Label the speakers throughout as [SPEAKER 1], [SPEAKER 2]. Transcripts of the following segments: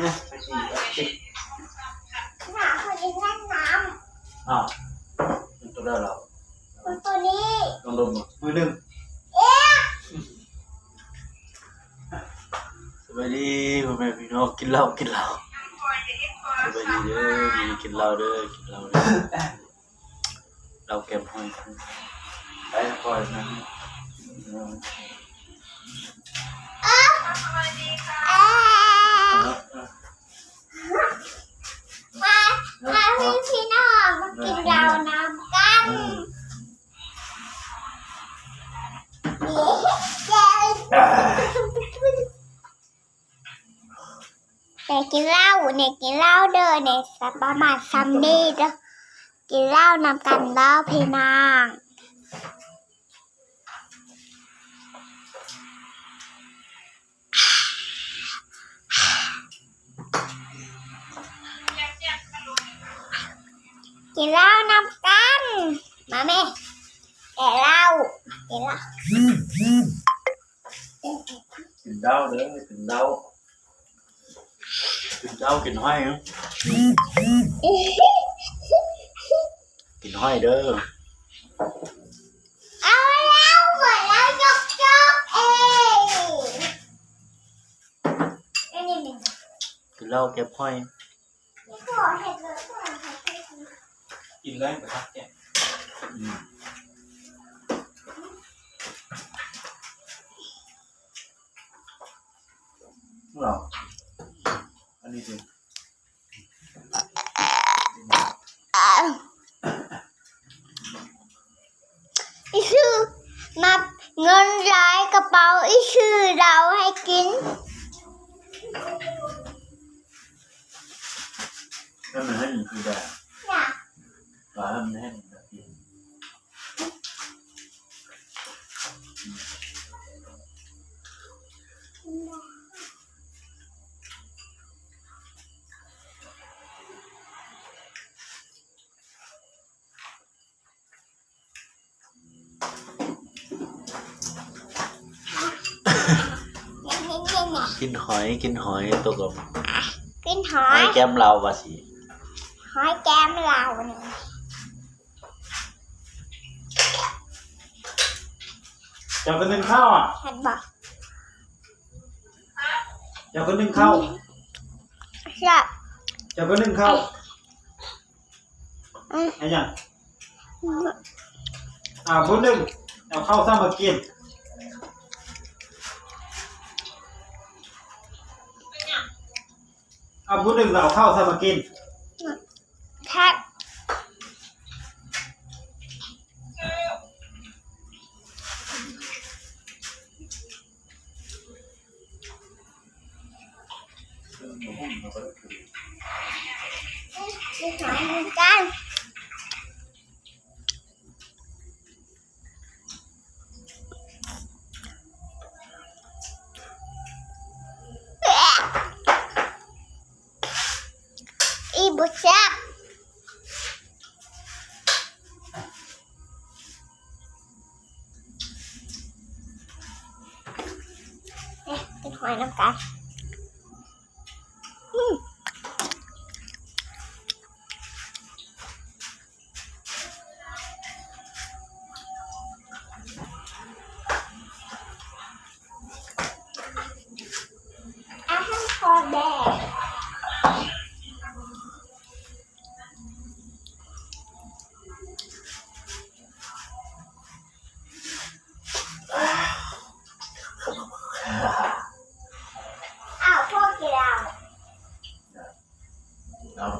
[SPEAKER 1] นะไปฉี่ไปฉี่
[SPEAKER 2] หนาคนนี้เล่นน้
[SPEAKER 1] อ้าวมันตัวได้เราำ
[SPEAKER 2] คนตัวนี้
[SPEAKER 1] ลองดมหน่อยมือหนึ่ง
[SPEAKER 2] เอ๊ะ
[SPEAKER 1] สวัสดีพ่อแม่พี่น้องกินเหล้ากินเหล้าสวัสดีเด้อมีกินเหล้าเด้อกินเหล้าเด้อเราแกมห้อยไปคอยนะ
[SPEAKER 2] เอ๊ะ มามาพี่พี่น้องมากินเราน้ำกันเย้ย้แกินเหล้าเนกินเหล้าเด้อเนสักประมาณซัมนี่เด้อกินเหล้านำกันเด้อพี่น้อง กินเหล้านำกันมาแม่แก่เหล้ากินเหล้า
[SPEAKER 1] กินเหล้าเด้อกินเหล้ากินเหล้ากินห้อยนะกินห้อยเด้อ
[SPEAKER 2] เอาแล้วหมดแล้วยกยกเองอันนี้เป็น
[SPEAKER 1] กินเหล้าเก็บห้อย
[SPEAKER 2] นี่ขอเห็ดเลยขอเห็ดเลย
[SPEAKER 3] กินได้ไหมครับเนี่ย
[SPEAKER 1] อืมเหรออันนี้สิ
[SPEAKER 2] อีชื่อนับเงินร้ายกระเป๋าอีชื่อเราให้กิน
[SPEAKER 1] ถ้ามันให้มันคือแบบ
[SPEAKER 2] น่ะ
[SPEAKER 1] ร้านมันให้มันแบบนี้
[SPEAKER 2] เนี่ยเนี่ยเนี่ยเนี่ย
[SPEAKER 1] กินหอยกินหอยตัวกับ
[SPEAKER 2] กินหอ
[SPEAKER 1] หอย
[SPEAKER 2] ย
[SPEAKER 1] แก้มเราวาสิ
[SPEAKER 2] หอยแก้มเราเนี่ย
[SPEAKER 3] เจ้าก็นึ่งข้าวอะ
[SPEAKER 2] ฉันบอก
[SPEAKER 3] เจ้าก็นึ่งข้าว
[SPEAKER 2] ชอบ
[SPEAKER 3] เจ้าก็นึ่งข้าว
[SPEAKER 2] อืม
[SPEAKER 3] ไอ้ยังอ่าบุญหนึ่งเอาข้าวซ้ำมากินอ่าบุญหนึ่งเราเอาข้าวซ้ำมากิน
[SPEAKER 2] หอยน้ำกัน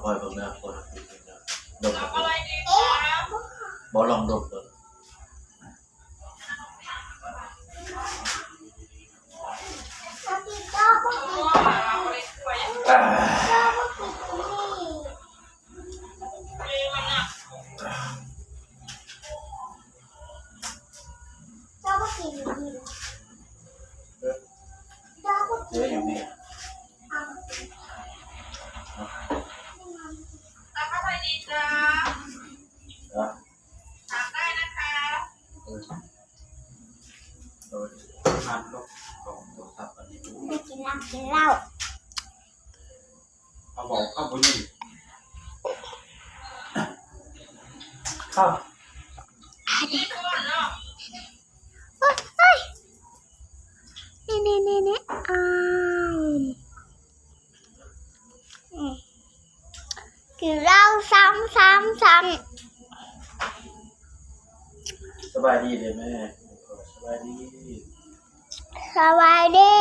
[SPEAKER 1] เราคอยเบิ่งนะคนดม
[SPEAKER 2] เอ๊ะ
[SPEAKER 1] บอลองดมก่อน
[SPEAKER 2] พวกกีฬาพวกกีฬาพวกกีฬา เอ
[SPEAKER 1] อทานก็กล่องโทรศัพท์อันนี้
[SPEAKER 2] ไม่กินเหล้ากินเหล้า
[SPEAKER 3] เอาบอกเข้าคนหนึ่งเข้า
[SPEAKER 2] นี่นี่นี่นี่อ้าวอืมกินเหล้าซ้ำซ้ำซ้
[SPEAKER 1] สบายดีเลยแม่สบายดีำ
[SPEAKER 2] สบายดี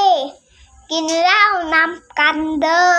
[SPEAKER 2] กินเหล้านำกันเด้อ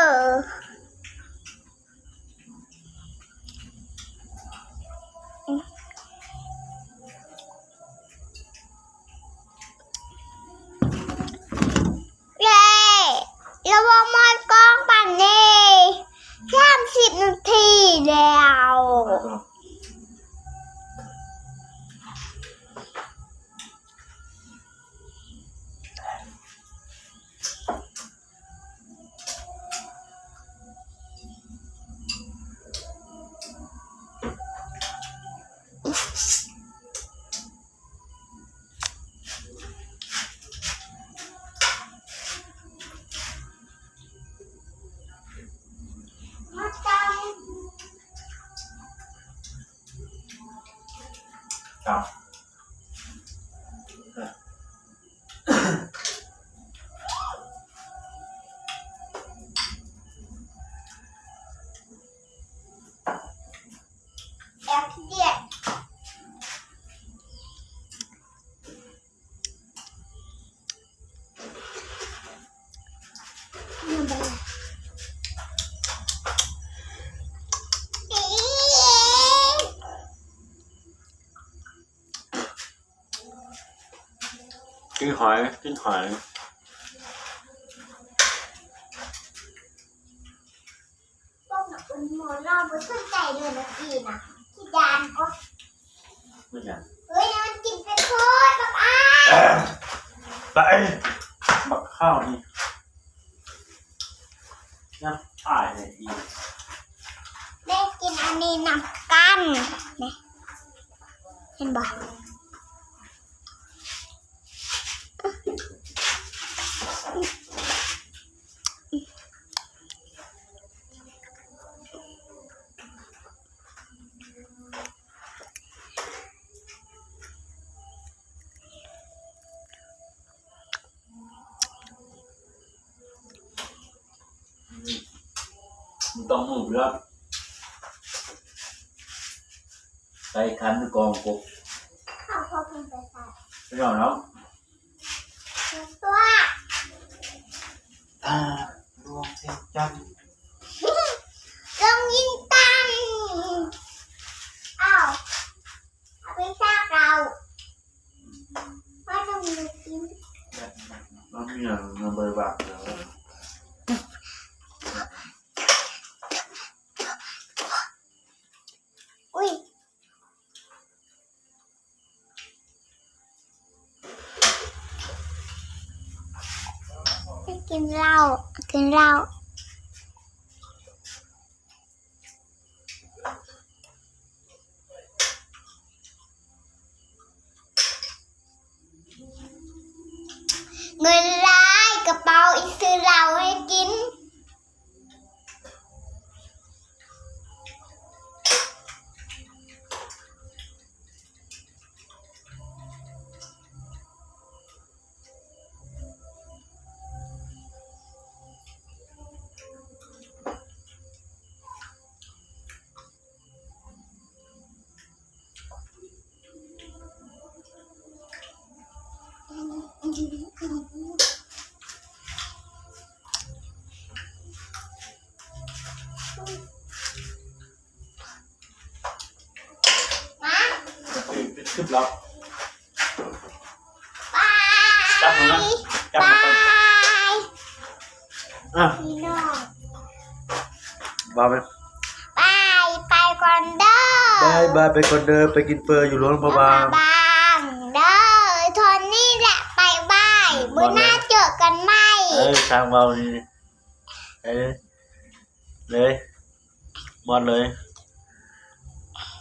[SPEAKER 2] กิน
[SPEAKER 1] หอยกินหอย
[SPEAKER 2] ต้มหนักเป็นหมอนเราไม่สนใจเลยนะพี่นะที่จานก็
[SPEAKER 1] ไม่อยาก
[SPEAKER 2] เฮ้ยนี่มันกินเป็นโคตรแบบอ้า
[SPEAKER 1] ไปบักข้าวนี่น้ำถ่ายเนี่ยอี
[SPEAKER 2] ได้กินอันนี้นำกันนี่เห็นบ่
[SPEAKER 1] มันต้องมุบแล้วใส่คันกองกบ
[SPEAKER 2] ข้าวพอเพิ่งไปใส่
[SPEAKER 1] ไม่เอาเนาะ
[SPEAKER 2] ตัว
[SPEAKER 3] อ่าดวงเสียงจันทร์
[SPEAKER 2] ลงยิงตังอ้าวเอาไปซากเราว่าต้องมีกิน
[SPEAKER 1] nó như là nó bơi bạc rồi
[SPEAKER 2] อุ้ยไม่ กินเหล้ากินเหล้า
[SPEAKER 1] cướp lọc
[SPEAKER 2] บาย
[SPEAKER 1] จับมันนะจับบามัน
[SPEAKER 2] ย
[SPEAKER 1] อะ
[SPEAKER 2] พี่น้อง
[SPEAKER 1] บายไป
[SPEAKER 2] บายไปก่อนเด้อบา
[SPEAKER 1] ยบายไปคนเดินไปกินเฟอร์อยู่โรงพยาบาล
[SPEAKER 2] บางเด้อทนนี่แหละไปบายมื้อหน้าเจอกันไหม
[SPEAKER 1] เอ้ยทางเบานี่เอ้ยเลยหมดเลย